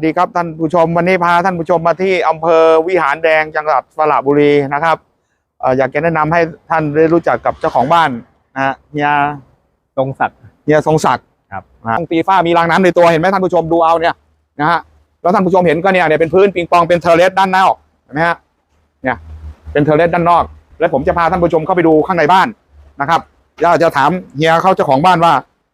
สวัสดีครับท่านผู้ชมวันนี้พาท่านผู้ชมมาที่อำเภอวิหารแดงจังหวัดสระบุรีนะครับเอ่ออยากจะแนะนำให้ท่านได้รู้จักกับเจ้าของบ้านนะฮะเฮียตรงสัตว์เฮียทรงศักดิ์ครับนะฮะปีฟ้ามีรางน้ำในตัวเห็นไหมท่านผู้ชมดูเอาเนี่ยนะฮะแล้วท่านผู้ชมเห็นก็เนี่ยเนี่ยเป็นพื้นปิงปองเป็นเทอร์เลสด้านนอกเห็นไหมฮะเนี่ยเป็นเทอร์เลสด้านนอก แล้วผมจะพาท่านผู้ชมเข้าไปดูข้างในบ้านนะครับแล้วจะถามเฮียเขาเจ้าของบ้านว่า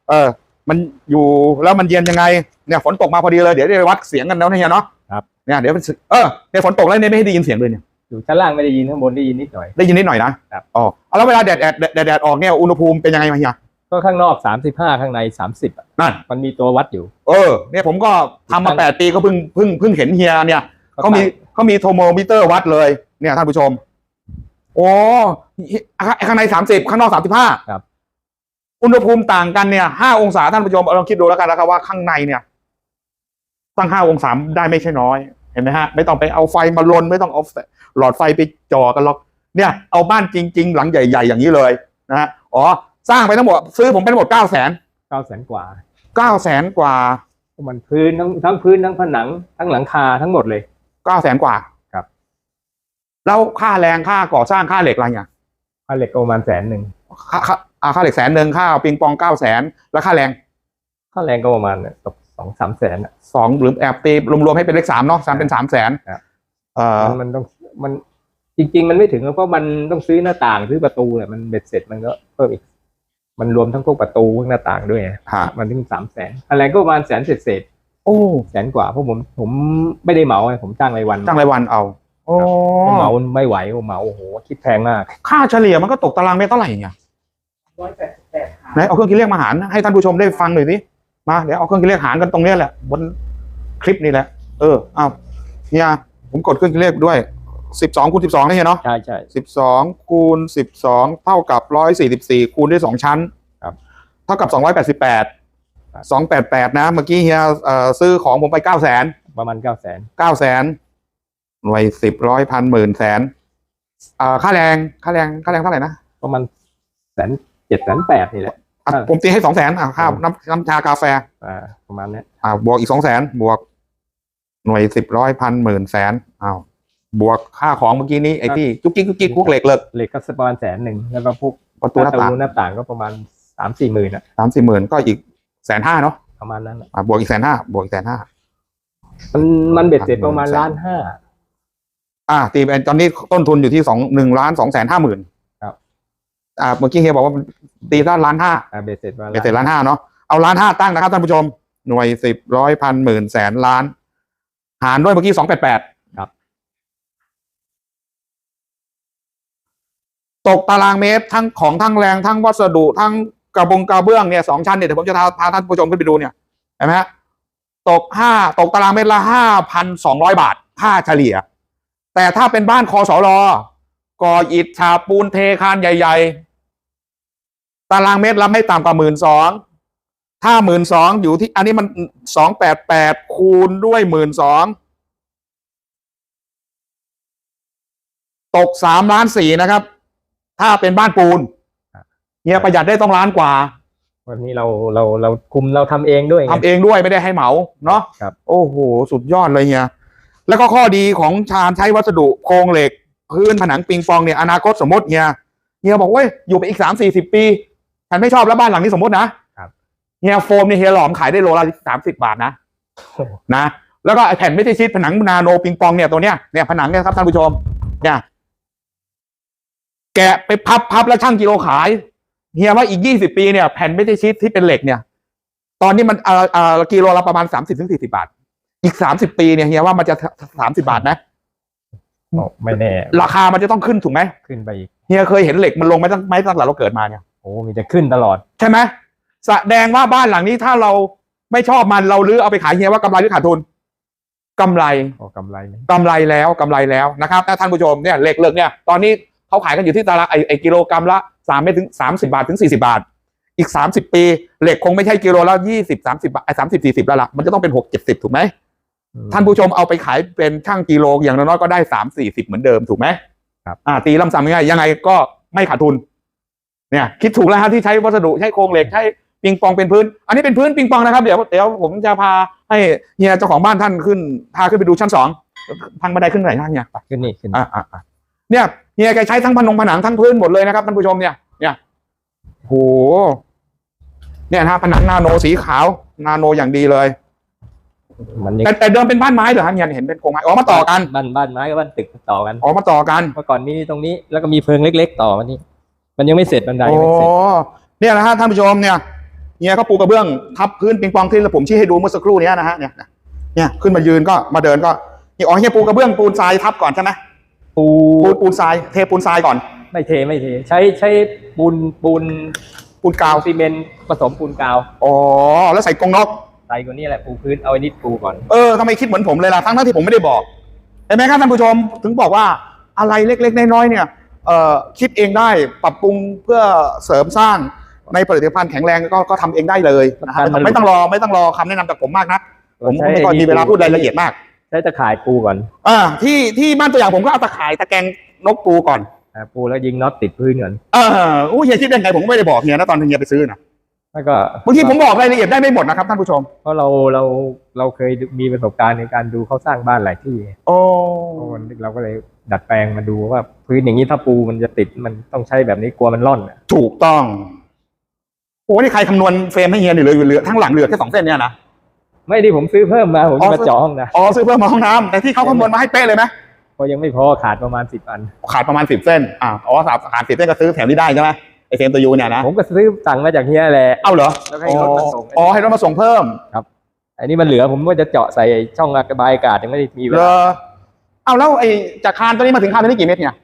เออมันอยู่แล้วมันเย็นยังไง เนี่ยฝนตกมาพอดีเลยเดี๋ยวได้วัดเสียงกันแล้วนะเฮียเนาะครับ เนี่ยเดี๋ยวมันสึเออเนี่ยฝนตกแล้วเนี่ยไม่ให้ได้ยินเสียงเลยเนี่ยอยู่ชั้นล่างไม่ได้ยินข้างบนได้ยินนิดหน่อยได้ยินนิดหน่อยนะครับอ๋อเอาแล้วเวลาแดดแดดแดดแดดแดดออกเนี่ยอุณหภูมิเป็นยังไงมาเฮียก็ข้างนอก35ข้างใน30อะนั่นมันมีตัววัดอยู่ เออ เนี่ยผมก็ทำมาแปดปีก็เพิ่งเพิ่งเพิ่งเห็นเฮียเนี่ยเขามีเขามีโทรโมมิเตอร์วัดเลย เนี่ยท่านผู้ชม โอ้ข้างในสามสิบข้างนอกสามสิบห้าครับอุณหภูมิต่างกันเนี่ยห้าองศาท่านผู้ชมลองคิดดูแล้วกันนะครับว่าข้างในเนี่ย ตั้งห้าองศาได้ไม่ใช่น้อย เห็นไหมฮะ ไม่ต้องไปเอาไฟมาลนไม่ต้องเอาหลอดไฟไปจ่อกันหรอกเนี่ย เอาบ้านจริง ๆ หลังใหญ่ ๆ อย่างนี้เลยนะฮะอ๋อสร้างไปทั้งหมดซื้อผมไปทั้งหมดเก้าแสน9แสนกว่าเก้าแสนกว่ามันพื้นทั้งทั้งพื้นทั้งผนังทั้งหลังคาทั้งหมดเลยเก้าแสนกว่าครับ แล้วค่าแรงค่าก่อสร้างค่าเหล็กอะไรอย่างค่าเหล็กก็ประมาณแสนหนึ่งค่าค่าอ่าค่าเหล็กแสนหนึ่งค่าปิงปองเก้าแสนแล้วค่าแรง ค่าแรงก็ประมาณตกส องสามแสนอะ สองหรือแอบตีรวมๆให้เป็นเลขสามเนาะสามเป็นสามแสนครับ เอ่อมันมันต้องมันจริง ๆ มันไม่ถึงเพราะมันต้องซื้อหน้าต่างซื้อประตูเนี่ยมันเบ็ดเสร็จมันก็เพิ่มอีก มันรวมทั้งพวกประตูพวกหน้าต่างด้วยฮะมันถึงสามแสนค่าแรงก็ประมาณแสนเศษเศษโอ้ๆแสนกว่าเพราะผมผมไม่ได้เหมาไงผมจ้างรายวันจ้างรายวันเอาโอ้ผมเหมาไม่ไหวผมเหมาโอ้โหคิดแพงมาก ค่าเฉลี่ยมันก็ตกตารางเมตรเท่าไหร่เนี่ยร้อยแปดสิบแปดหารไหนเอาเครื่องคิดเลขมาหารให้ท่านผู้ชมได้ฟังหน่อยสิ มาเดี๋ยวเอาเครื่องคิดเลขหารกันตรงเนี้ยแหละ บนคลิปนี่แหละ เออเอาเนี่ยผมกดเครื่องคิดเลขด้วยสิบสองคูณสิบสองนี่เนาะใช่ใช่สิบสองคูณสิบสองเท่ากับร้อยสี่สิบสี่คูณด้วยสองชั้นครับเท่ากับสองร้อยแปดสิบแปดครับสองแปดแปดนะ เมื่อกี้เฮียเอ่อซื้อของผมไปเก้าแสนประมาณเก้าแสนเก้าแสนหน่วยสิบร้อยพันหมื่นแสนอ่าค่าแรงค่าแรงค่าแรงเท่าไหร่นะประมาณแสนเจ็ดแสนแปดนี่แหละ อะครับผมตีให้สองแสนอ่าค่าน้ำน้ำชากาแฟ อ่าประมาณเนี้ยอ่าบวกอีกสองแสนบวก หน่วยสิบร้อยพันหมื่นแสนอ้าวบวกค่าของเมื่อกี้นี้ไอ้ที่จุกจิกจุกจิกพวกเหล็กเลิกเหล็กก็ประมาณแสนหนึ่งแล้วก็พวกประตูหน้าต่างหน้าต่างก็ประมาณสามสี่หมื่นอะสามสี่หมื่นก็อีกแสนห้าเนาะประมาณนั้นอะอ่าบวกอีกแสนห้าบวกอีกแสนห้ามันมันเบ็ดเสร็จประมาณล้านห้าอ่าตีเป็นตอนนี้ต้นทุนอยู่ที่สองหนึ่งล้านสองแสนห้าหมื่นครับ อ่าเมื่อกี้เฮียบอกว่าตีด้านล้านห้าอ่าเบ็ดเสร็จประมาณเป็นเสร็จล้านห้าเนาะเอาล้านห้าตั้งนะครับท่านผู้ชมหน่วยสิบร้อยพันหมื่นแสนล้าน หารด้วยเมื่อกี้สองแปดแปดครับ ตกตารางเมตรทั้งของทั้งแรงทั้งวัสดุทั้งกระบงกระเบื้องเนี่ยสองชั้นเนี่ยเดี๋ยวผมจะพาพาท่านผู้ชมขึ้นไปดูเนี่ยเห็นไหมฮะตกห้าตกตารางเมตรละห้าพันสองร้อยบาทค่าเฉลี่ย แต่ถ้าเป็นบ้านคอสอรอก่ออิฐฉาบปูนเทคานใหญ่ ๆ ตารางเมตรละไม่ต่ำกว่าหมื่นสองถ้าหมื่นสองอยู่ที่ อันนี้มันสองแปดแปดคูณด้วยหมื่นสองตกสามล้านสี่นะครับ ถ้าเป็นบ้านปูนเฮียประหยัดได้ต้องล้านกว่า วันนี้เราเราเราคุมเราทำเองด้วยไง ทำเองด้วยไม่ได้ให้เหมาเนาะครับ โอ้โห สุดยอดเลยเฮียแล้วก็ข้อดีของชาญใช้วัสดุโครงเหล็ก พื้นผนังปิงปองเนี่ยอนาคตสมมติเฮียเฮียบอกเว้ยอยู่ไปอีกสามสี่สิบปี ฉันไม่ชอบแล้วบ้านหลังนี้สมมตินะครับเฮียโฟมเนี่ยเฮียหลอมขายได้โลละสามสิบบาทนะโอ้โหนะ แล้วก็ไอ้แผ่นไม่ใช่ชิดผนังนาโนปิงปองเนี่ยตัวเนี้ยเนี่ยผนังเนี่ยครับท่านผู้ชม เนี่ยแกะไปพับพับแล้วช่างกิโลขายเฮียว่าอีกยี่สิบปีเนี่ยแผ่นไม่ใช่ชิดที่เป็นเหล็กเนี่ย ตอนนี้มันเอ่อเอ่อกิโลละประมาณสามสิบถึงสี่สิบาท อีกสามสิบปีเนี่ยเฮียว่ามันจะสามสิบาทนะโอ้ไม่แน่ ราคามันจะต้องขึ้นถูกไหมขึ้นไปอีกเฮียเคยเห็นเหล็กมันลงไหมตั้งไหมตั้งแต่เราเกิดมาเนี่ยโอ้มีแต่ขึ้นตลอด ใช่ไหมแสดงว่าบ้านหลังนี้ถ้าเราไม่ชอบมันเราลื้อเอาไปขายเฮียว่ากำไรหรือขาดทุนกำไรโอ้กำไรไหมกำไรแล้วกำไรแล้วนะครับถ้าท่านผู้ชมเนี่ยเหล็กเหล็กเนี่ยตอนนี้เขาขายกันอยู่ที่ตารางไอไอกิโลกรัมละสามไม่ถึงสามสิบาทถึงสี่สิบาท อีกสามสิบปี เหล็กคงไม่ใช่กิโลละยี่สิบสามสิบาทไอสามสิบสี่สิบแล้วล่ะมันจะต้องเป็นหกเจ็ดสิบถูกไหมอืมท่านผู้ชมเอาไปขายเป็นช่างกิโลอย่างน้อยๆก็ได้สามสี่สิบเหมือนเดิมถูกไหมครับอ่าตีลำซ้ำง่ายๆยังไงก็ไม่ขาดทุน เนี่ยคิดถูกแล้วฮะที่ใช้วัสดุใช้โครงเหล็กใช้ปิงปองเป็นพื้น อันนี้เป็นพื้นปิงปองนะครับเดี๋ยวเดี๋ยวผมจะพาให้เฮียเจ้าของบ้านท่านขึ้นพาขึ้นไปดูชั้นสองทางบันไดขึ้นไหนนะเฮียไปขึ้นนี่ขึ้นอ่าอ่าอ่าเนี่ยเฮียแกใช้ทั้งผนงผนังทั้งพื้นหมดเลยนะครับท่านผู้ชมเนี่ยเนี่ยโหเนี่ยนะฮะผนังนาโนสีขาว นาโนอย่างดีเลยมันยังแต่แต่เดิมเป็นบ้านไม้เหรอฮะเฮียเห็นเป็นโครงไม้อ๋อมาต่อกันบ้านบ้านไม้กับบ้านตึกต่อกันอ๋อมาต่อกันเมื่อก่อนมีตรงนี้แล้วก็มีเพิงเล็ก ๆ ต่อมานี่ มันยังไม่เสร็จบันไดโอ้ยังไม่เสร็จ เนี่ยนะฮะท่านผู้ชมเนี่ยเฮียเขาปูกระเบื้องทับพื้นปิงปองที่ผมชี้ให้ดูเมื่อสักครู่เนี้ยนะฮะเนี่ยเนี่ยขึ้นมายืนก็มาเดินก็นี่อ๋อเฮียปูกระเบื้องปูนทรายทับก่อนใช่ไหมปูปูนปูนทรายเทปูนทรายก่อน ไม่เทไม่เท ใช้ใช้ปูนปูนปูนกาวซีเมนต์ผสมปูนกาวอ๋อแล้วใส่กรงนกใส่กว่านี้แหละปูพื้นเอาไอ้นิดปูก่อนเออทำไมคิดเหมือนผมเลยล่ะทั้งทั้งที่ผมไม่ได้บอกเห็นไหมครับท่านผู้ชมถึงบอกว่าอะไรเล็กๆน้อยๆเนี่ยเอ่อ คิดเองได้ปรับปรุงเพื่อเสริมสร้างในผลิตภัณฑ์แข็งแรงก็ก็ทำเองได้เลยนะฮะไม่ต้องไม่ต้องรอไม่ต้องรอคำแนะนำจากผมมากนะผมใช้ไม่ค่อยมีเวลาพูดรายละเอียดมากใช้ตะข่ายปูก่อนอ่าที่ที่บ้านตัวอย่างผมก็เอาตะข่ายตะแกรงนกปูก่อนอ่าปูแล้วยิงน็อตติดพื้นก่อนเอออู้เฮียคิดได้ไงผมก็ไม่ได้บอกเฮียนะตอนที่เฮียไปซื้อนะแล้วก็บางทีผมบอกรายละเอียดได้ไม่หมดนะครับท่านผู้ชม เพราะเราเราเราเคยมีประสบการณ์ในการดูเขาสร้างบ้านหลายที่โอ้เพราะมันเราก็เลย ดัดแปลงมาดูว่า พื้นอย่างนี้ถ้าปูมันจะติดมันต้องใช้แบบนี้กลัวมันร่อนอะถูกต้อง โอ้นี่ใครคำนวณเฟรมให้เฮียนี่เลยเหลือทั้งหลังเหลือแค่สองเส้นเนี่ยนะ ไม่ดิผมซื้อเพิ่มมาผมอ๋อ จะมาเจาะห้องนะอ๋อซื้อเพิ่มมาห้องน้ำแต่ที่เขาคำนวณมาให้เป๊ะเลยไหมเพราะยังไม่พอขาดประมาณสิบอัน ขาดประมาณสิบเส้นอ่าอ๋อสามขาดสิบเส้นก็ซื้อแถมนี้ได้ใช่ไหมไอเฟรมตัวยูเนี่ยนะผมก็ซื้อสั่งมาจากเฮียแหละ เอ้าเหรอแล้วให้รถมาส่ง อ๋อให้รถมาส่งเพิ่มอันนี้มันเหลือผมก็จะเจาะใส่ช่องระบายอากาศยังไม่ได้มีเวเหรลาอ เอ้าแล้วไอจากคานตัวนี้มาถึงคานตัวนี้กี่เมตรเนี่ย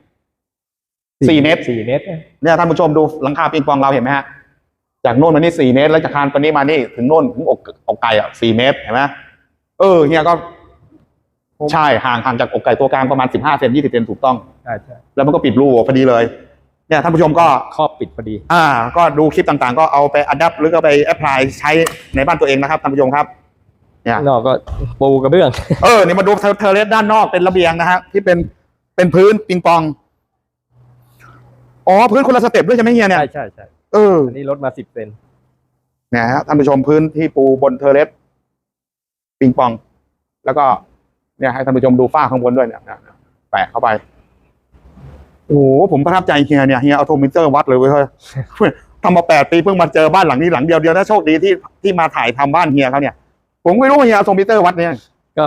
สี่เมตรสี่เมตรเนี่ยท่านผู้ชมดูหลังคาปิงปองเราเห็นไหมฮะจากโน่นมานี่สี่เมตร แล้วจากคานตัวนี้มานี่ถึงโน่นถึงอกอกไก่อะสี่เมตรเห็นไหมเออเฮียก็ใช่ห่างห่างจากอกไก่ตัวกลางประมาณสิบห้าเซนยี่สิบเซนถูกต้องใช่ใช่แล้วมันก็ปิดรูพอดีเลย เนี่ยท่านผู้ชมก็ครอบปิดพอดี อ่า ก็ดูคลิปต่างๆ ก็เอาไปอัดดับหรือก็ไปแอพพลายใช้ในบ้านตัวเองนะครับท่านผู้ชมครับ เนี่ย นอกก็ปูกระเบื้อง เออนี่มาดูเทอร์เทอร์เลสด้านนอกเป็นระเบียงนะฮะที่เป็นเป็นพื้นปิงปอง อ๋อพื้นคนละสเต็ปด้วยใช่ไหมเฮียเนี่ย ใช่ใช่ใช่เอออันนี้ลดมาสิบเซนเนี่ยฮะท่านผู้ชมพื้นที่ปูบนเทอร์เลสปิงปอง แล้วก็ เนี่ย ให้ท่านผู้ชมดูฝ้าข้างบนด้วยเนี่ยนะแปะเข้าไป โอ้โหผมประทับใจเฮียเนี่ยเฮียเอาโทมิเตอร์วัดเลยเว้ยเฮ้ยทำมาแปดปีเพิ่งมาเจอบ้านหลังนี้หลังเดียวเดียวนะโชคดีที่ที่มาถ่ายทำบ้านเฮียเขาเนี่ย ผมไม่รู้ว่าเฮียเอาโทมิเตอร์วัดเนี่ยก็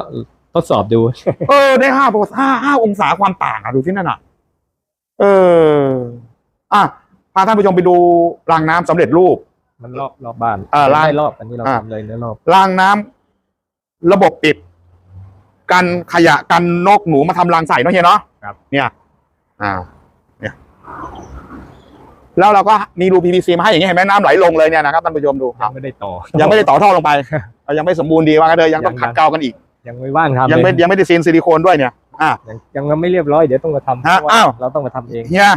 ทดสอบดู เออได้ห้าห้าห้าองศาความต่างอะดูที่นั่นอะเออ อะพาท่านผู้ชมไปดูรางน้ำสำเร็จรูป มันรอบรอบบ้านอ่าลาดไม่รอบอันนี้เราอ่า ทำเลยเนื้อรอบรางน้ำระบบปิด กันขยะกันนกหนูมาทำรังใส่เนาะเฮียเนาะครับเนี่ยอ่าเนี่ย แล้วเราก็มีรู PVC มาให้อย่างเงี้ยเห็นไหมน้ำไหลลงเลยเนี่ยนะครับท่านผู้ชมดูคยัรับงไม่ได้ต่อ ยังไม่ได้ต่อท่อลงไปเออ ยังไม่สมบูรณ์ดีว่ากันเลยยังต้องยังขัดเกลากันอีก ยังไม่ว่างทำยังไม่เลยยังไม่ได้ซีนซิลิโคนด้วยเนี่ยอ่ายังยังไม่เรียบร้อยเดี๋ยวต้องมาทำฮะเพราะว่าอ้าวเราต้องมาทำเองเฮีย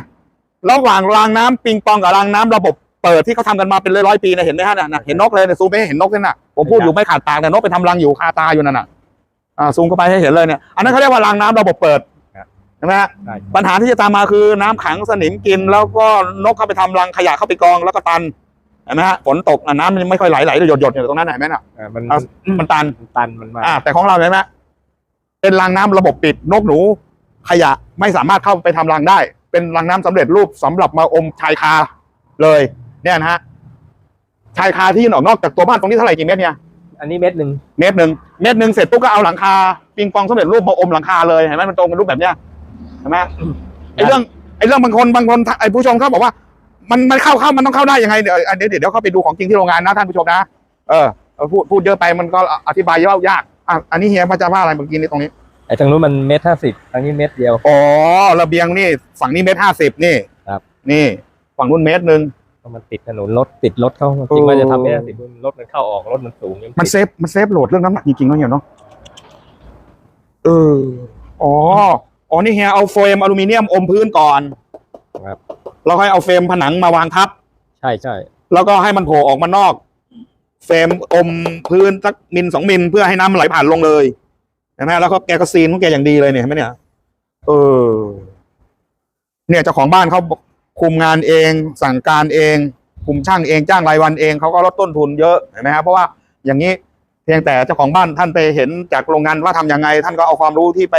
ระหว่างรางน้ำปิงปองกับรางน้ำระบบเปิดที่เขาทำกันมาเป็นร้อยๆปีนะเห็นไหมฮะน่ะน่ะเห็นนกเลยเนี่ยซูมไปให้เห็นนกเลยน่ะผมพูดอยู่ไม่ขาดปากแต่นกไปทำรังอยู่คาตาอยู่นั่นน่ะอ่าซูมเข้าไปให้เห็นเลยเนี่ยอันนั้นเขาเรียกว่ารางน้ำระบบเปิดใช่ไหมฮะได้ปัญหาที่จะตามมาคือน้ำขังสนิมกิน แล้วก็นกเข้าไปทำรังขยะเข้าไปกองแล้วก็ตัน เห็นไหมฮะฝนตกอะน้ำมันไม่ค่อยไหลไหลหยดหยดๆอยู่ตรงนั้นน่ะเห็นไหมน่ะอ่ามันอะมันตันมันตันมันมาอ่าแต่ของเราเห็นไหมเป็นรางน้ำระบบปิดนกหนู ขยะไม่สามารถเข้าไปทำรังได้ เป็นรางน้ำสำเร็จรูปสำหรับมาอมชายคาเลย เนี่ยนะฮะชายคาที่ยื่นออกนอกจากตัวบ้านตรงนี้เท่าไหร่กี่เมตรเนี่ย อันนี้เม็ดหนึ่งเมตรหนึ่งเมตรหนึ่งเสร็จปุ๊บก็เอาหลังคาปิงปองสำเร็จรูปมาอมหลังคาเลยเห็นไหมมันตรงเป็นรูปแบบเนี้ยเห็นไหมไอ้เรื่องไอ้เรื่องบางคนบางคนไอ้ผู้ชมเขาบอกว่า มันมันเข้าเข้ามันต้องเข้าได้ยังไงเดี๋ยวเดี๋ยวเดี๋ยวเดี๋ยวเข้าไปดูของจริงที่โรงงานนะท่านผู้ชมนะเออเออพูดพูดเยอะไปมันก็อธิบายยากยากอะอันนี้เฮียพระจะว่าอะไรเมื่อกี้นี้ตรงนี้ไอ้ทางนู้นมันเม็ดห้าสิบทางนี้เม็ดเดียวอ๋อระเบียงนี่ฝั่งนี้เมตรห้าสิบนี่ครับ นี่ฝั่งนู้นเมตรหนึ่งเพราะมันติดถนนรถติดรถเข้าจริงมันจะทำไม่ได้ติดรถมันเข้าออกรถมันสูงยังมันติดเซฟมันเซฟโหลดเรื่องน้ำหนักจริงๆเนาะเฮียเนาะเอออ๋ออ๋อนี่เฮียเอาเฟรมอลูมิเนียมอมพื้นก่อนครับ แล้วค่อยเอาเฟรมผนังมาวางทับ ใช่ใช่แล้วก็ให้มันโผล่ออกมานอก เฟรมอมพื้นสักมิลสองมิลเพื่อให้น้ำมันไหลผ่านลงเลยเห็นไหมแล้วก็แกก็ซีนของแกอย่างดีเลยเนี่ยเห็นไหมเนี่ยเออ เนี่ยเจ้าของบ้านเขาคุมงานเอง สั่งการเองคุมช่างเองจ้างรายวันเองเขาก็ลดต้นทุนเยอะเห็นไหมครับเพราะว่าอย่างนี้พียงแต่เจ้าของบ้านท่านไปเห็นจากโรงงานว่าทำยังไง ท่านก็เอาความรู้ที่ไป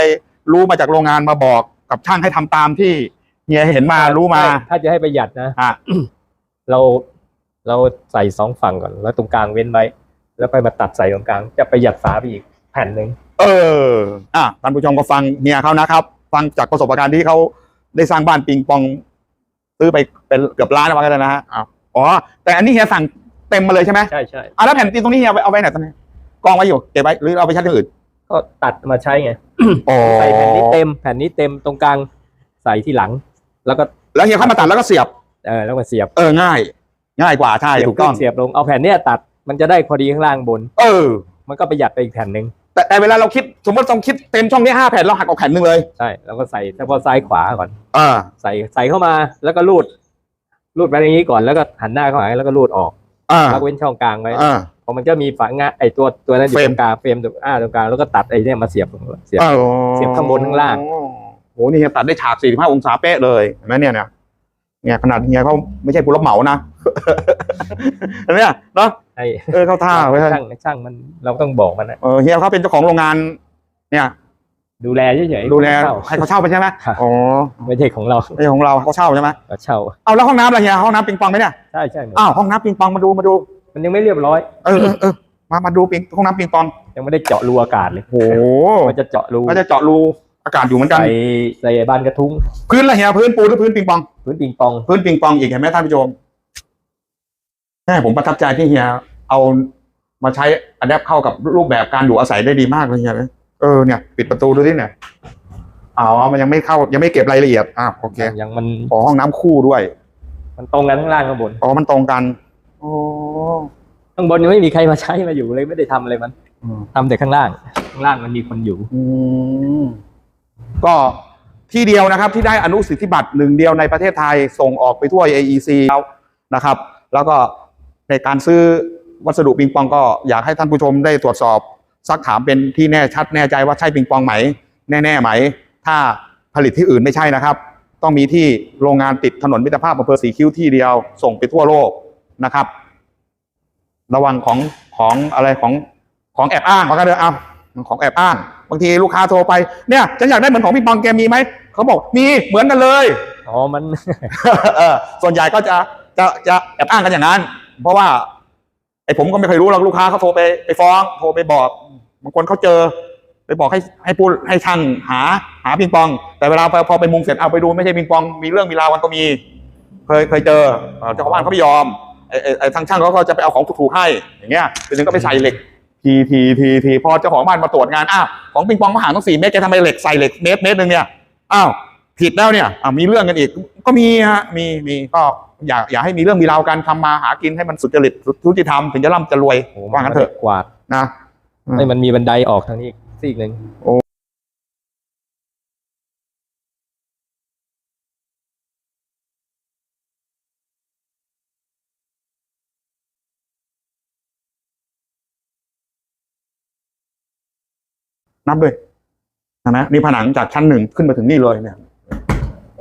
รู้มาจากโรงงานมาบอกกับช่างให้ทำตามที่ เฮียเห็นมารู้มาถ้าจะให้ประหยัดนะอะเราเราใส่สองฝั่งก่อน แล้วตรงกลางเว้นไว้ แล้วไปมาตัดใส่ตรงกลาง จะประหยัดฝาไปอีกแผ่นหนึ่งเออ อะท่านผู้ชมก็ฟังเฮียเขานะครับ ฟังจากประสบการณ์ที่เขาได้สร้างบ้านปิงปองซื้อไปเป็นเกือบล้านแล้วว่ากันนะฮะอ้าวอ๋อ แต่อันนี้เฮียสั่งเต็มมาเลยใช่ไหมใช่ใช่อะแล้วแผ่นตีนตรงนี้เฮียเอาไปเอาไว้ไหนตอนนี้กองไว้อยู่เก็บไว้หรือเอาไปใช้ที่อื่น ก็ตัดมาใช้ไงอ๋อใส่แผ่นนี้เต็ม แผ่นนี้เต็มตรงกลางใส่ที่หลัง แล้วก็แล้วเฮียเข้ามาตัดแล้วก็เสียบ เออแล้วมาเสียบเออง่าย ง่ายกว่าใช่เสียบถูกต้องขึ้นเสียบลงเอาแผ่นเนี้ยตัดมันจะได้พอดีข้างล่างบน เออ มันก็ประหยัดไปอีกแผ่นหนึ่งแต่แต่เวลาเราคิดสมมติต้องคิดเต็มช่องนี้ห้าแผ่นเราหักออกแผ่นหนึ่งเลยใช่แล้วก็ใส่เฉพาะซ้ายขวาก่อนอ่าใส่ใส่เข้ามาแล้วก็รูด รูดไปอย่างนี้ก่อนแล้วก็หันหน้าเข้าหาแล้วก็รูดออกอ่าแล้วเว้นช่องกลางไว้อ่าพอมันจะมีฝางะไอตัวตัวนั้นอยู่เฟรตมรงกลางเฟรมตรงอ่าตรงกลางแล้วก็ตัดไอเนี่ยมาเสียบตรงเสียบอ๋อเสียบข้างบนข้างล่าง โหนี่เฮียตัดได้ฉากสี่ห้าองศาเป๊ะเลยเห็นไหมเนี่ยเนี่ยเนี่ยขนาดเฮียเขาไม่ใช่ผู้รับเหมานะเห็นไหมเนี่ยเนาะไอเออเข้าท่าไว้ยช่างช่างมันเราต้องบอกมันนะเออเฮียเขาเป็นเจ้าของโรงงาน เนี่ย ดูแลเฉยๆดูแลเช่าให้เขาเช่าไปใช่ไหมครับอ๋อไม่ใช่ของเราไม่ใช่ของเราเขาเช่าใช่ไหมเราเช่าเอาแล้วห้องน้ำอะไรเฮียห้องน้ำปิงปองไหมเนี่ยใช่ใช่อ้าวห้องน้ำปิงปองมาดูมาดู มันยังไม่เรียบร้อยเออเออเออมามาดูปิงห้องน้ำปิงปองยังไม่ได้เจาะรูอากาศเลยโอ้โหมันจะเจาะรูก็จะเจาะรู อากาศอยู่เหมือนกัน ใส่ใส่บานกระทุ้ง พื้นละเฮียพื้นปูนหรือพื้นปิงปอง พื้นปิงปอง พื้นปิงปองอีกเห็นไหมท่านผู้ชมแม่ผมประทับใจที่เฮียเอามาใช้อัดแอปเข้ากับรูปแบบการอยู่อาศัยได้ดีมากเลยเฮียเออเนี่ย ปิดประตูดูที่เนี่ยอ๋อมันยังไม่เข้ายังไม่เก็บรายละเอียดอะโอเคยังมันขอห้องน้ำคู่ด้วย มันตรงกันข้างล่างข้างบนอ๋อมันตรงกันโอ้ข้างบนยังไม่มีใครมาใช้มาอยู่เลยไม่ได้ทำอะไรมันอืมทำแต่ข้างล่าง ข้างล่างมันมีคนอยู่ อืม ก็ที่เดียวนะครับที่ได้อนุสิทธิบัตรหนึ่งเดียวในประเทศไทยส่งออกไปทั่ว AEC แล้วนะครับ แล้วก็ในการซื้อวัสดุปิงปองก็อยากให้ท่านผู้ชมได้ตรวจสอบซักถามเป็นที่แน่ชัดแน่ใจว่าใช่ปิงปองไหม แน่ๆไหม ถ้าผลิตที่อื่นไม่ใช่นะครับ ต้องมีที่โรงงานติดถนนมิตรภาพอำเภอสีคิ้วที่เดียวส่งไปทั่วโลกนะครับ ระวังของของอะไรของของแอบอ้างของกันเถอเอาของแอบอ้าง บางทีลูกค้าโทรไปเนี่ยฉันอยากได้เหมือนของพี่ปองแกมีไหมเขาบอกมีเหมือนกันเลยอ๋อมันเออส่วนใหญ่ก็จะจะจะแอบอ้างกันอย่างนั้น เพราะว่าไอ้ผมก็ไม่เคยรู้หรอกลูกค้าเขาโทรไปไปฟ้องโทรไปบอกบางคนเขาเจอ ไปบอกให้ให้พูดให้ช่างหาหาปิงปอง แต่เวลาพอพอไปมุงเสร็จเอาไปดูไม่ใช่ปิงปองมีเรื่องมีราวกันก็มี เคยเคยเจอเอ่อเจ้าของบ้านเขาไม่ยอมไอ้ไอ้ไอ้ทางช่างเขาก็จะไปเอาของถูกๆให้อย่างเงี้ยทีนึงก็ไปใส่เหล็ก ทีทีทีทีพอเจ้าของบ้านมาตรวจงานอ้าวของปิงปองมาหารต้องสี่เมตรแกทำไมเหล็กใส่เหล็กเมตรเมตรหนึ่งเนี่ยอ้าวผิดแล้วเนี่ยอ้าวมีเรื่องกันอีกก็มีฮะมีมีก็อย่าอย่าให้มีเรื่องมีราวกันทำมาหากินให้มันสุจริตสุติธรรมถึงจะร่ำจะรวยโอ้ว่างั้นเถอะกวาดนะอืมให้มันมีบันไดออกทางนี้อีกซีกหนึ่ง นับด้วยเห็นไหมนี่ผนังจากชั้นหนึ่งขึ้นมาถึงนี่เลยเนี่ย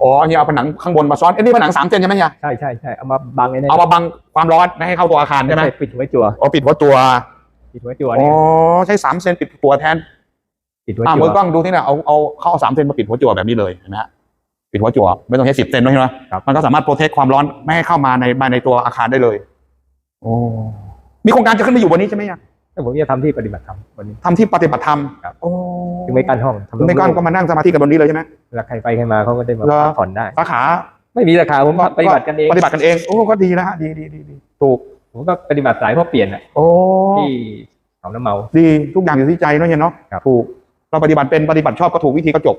อ๋อนี่เอาผนังข้างบนมาซ้อนเอ้ยนี่ผนังสามเซนใช่ไหมเนี่ยใช่ใช่ใช่เอามาบังไอ้นี่เอามาบังความร้อนไม่ให้เข้าตัวอาคารใช่ไหมปิดหัวจั่วอ๋อปิดหัวตัวปิดหัวจั่วอ๋อเนี่ยใช้สามเซนปิดตัวแทนปิดหัวอ่าจั่มืวอกล้องดูที่เนี่ยเอาเอาเข้าเอาสามเซนมาปิดหัวจั่วแบบนี้เลยเห็นไหมฮะปิดหัวจั่วไม่ต้องใช้สิบเซนด้วยใช่ไหมครับมันก็สามารถโปรเทคความร้อนไม่ให้เข้ามาในมาในตัวอาคารได้เลยโอ้มีโครงการจะขึ้นไปอยู่บนนี้ใช่ไหมยังถ้า ผมจะทำที่ปฏิบัติธรรมวันนี้ ทำที่ปฏิบัติธรรมครับ โอ้ถึงไม่กั้นห้องทำไม่กั้นก็มานั่งสมาธิกันบนนี้เลยใช่ไหมเวลาใครไปใครมาเขาก็ได้มาเหรอพักผ่อนได้สาขาไม่มีราคาผมปฏิบัติกันเองปฏิบัติกันเองโอ้ก็ดีนะฮะดีดีดีดีถูกผมก็ปฏิบัติสายเพราะเปลี่ยนอะโอ้ที่หนองน้ำเมา ดีทุกอย่างอยู่ที่ใจเนาะเฮียเนาะครับถูกเราปฏิบัติเป็นปฏิบัติชอบก็ถูกวิธีก็จบ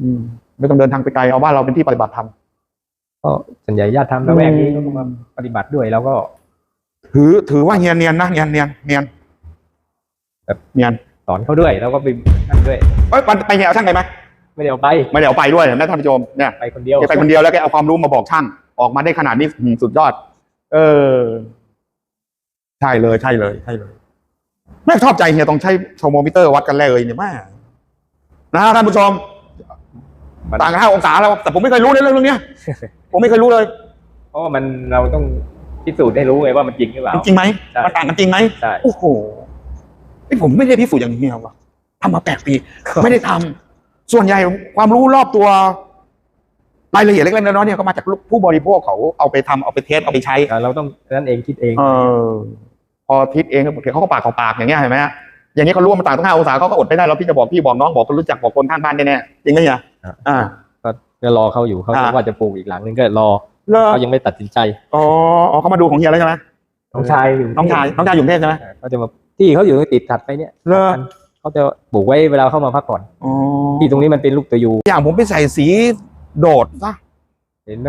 อืมไม่ต้องเดินทางไปไกลเอาบ้านเราเป็นที่ปฏิบัติธรรมก็ส่วนใหญ่ญาติธรรมละแวกนี้เขาก็มาปฏิบัติด้วยแล้วก็ ถือถือว่าเฮียนเนียนนะเนียนเนียนเนียน แบบเนียนสอนเขาด้วยแล้วก็ไปนั่นด้วยเอ้ยไปไปเฮียเอาช่างไปไหมไม่ได้เอาไปไม่ได้เอาไปด้วยนะท่านผู้ชมเนี่ยไปคนเดียวแกไปคนเดียวแล้วแกเอาความรู้มาบอกช่าง ออกมาได้ขนาดนี้อืมสุดยอด เออ ใช่เลยใช่เลยใช่เลยแม่ชอบใจเฮียต้องใช้โทรโมมิเตอร์วัดกันเลยเนี่ยแม่นะฮะท่านผู้ชมมันต่างกันห้าองศาแล้วแต่ผมไม่เคยรู้ในเรื่องเรื่องเนี้ยผมไม่เคยรู้เลย เพราะว่ามันเราต้องพิสูจน์ให้รู้ไงว่ามันจริงหรือเปล่า จริงไหมใช่มันต่างกันจริงไหมใช่โอ้โห เอ้ยผมไม่ได้พิสูจน์อย่างนี้ครับทำมาแปดปีไม่ได้ทำส่วนใหญ่ความรู้รอบตัวรายละเอียดเล็กๆน้อยๆเนี่ยก็มาจากผู้บริโภคเขาเอาไปทำเอาไปเทสเอาไปใช้เราต้องนั่นเองคิดเองเออพอทิศเองเขาก็ปากต่อปากอย่างเงี้ยเห็นไหมฮะอย่างนี้เขาร่วมมาต่างตั้งห้าองศาเขาก็อดไม่ได้แล้วพี่จะบอกพี่บอกน้องบอกคนรู้จักบอกคนข้างบ้านแน่ๆจริงไหมเนี่ยอ่า ก็รอเขาอยู่เขาอ่า ว่าจะปลูกอีกหลังนึงก็รอเลิกเขายังไม่ตัดสินใจอ๋ออ๋อเขามาดูของเฮียแล้วใช่ไหมน้องชายอยู่น้องชายน้องชายอยู่กรุงเทพใช่ไหมเขาจะมา ที่เขาอยู่ติดถัดไปเนี่ยเลิกเขาจะปลูกไว้เวลาเข้ามาพักผ่อนอ๋อที่ตรงนี้มันเป็นลูกตัวยูอย่างผมไปใส่สีโดดซะเห็นตั้ง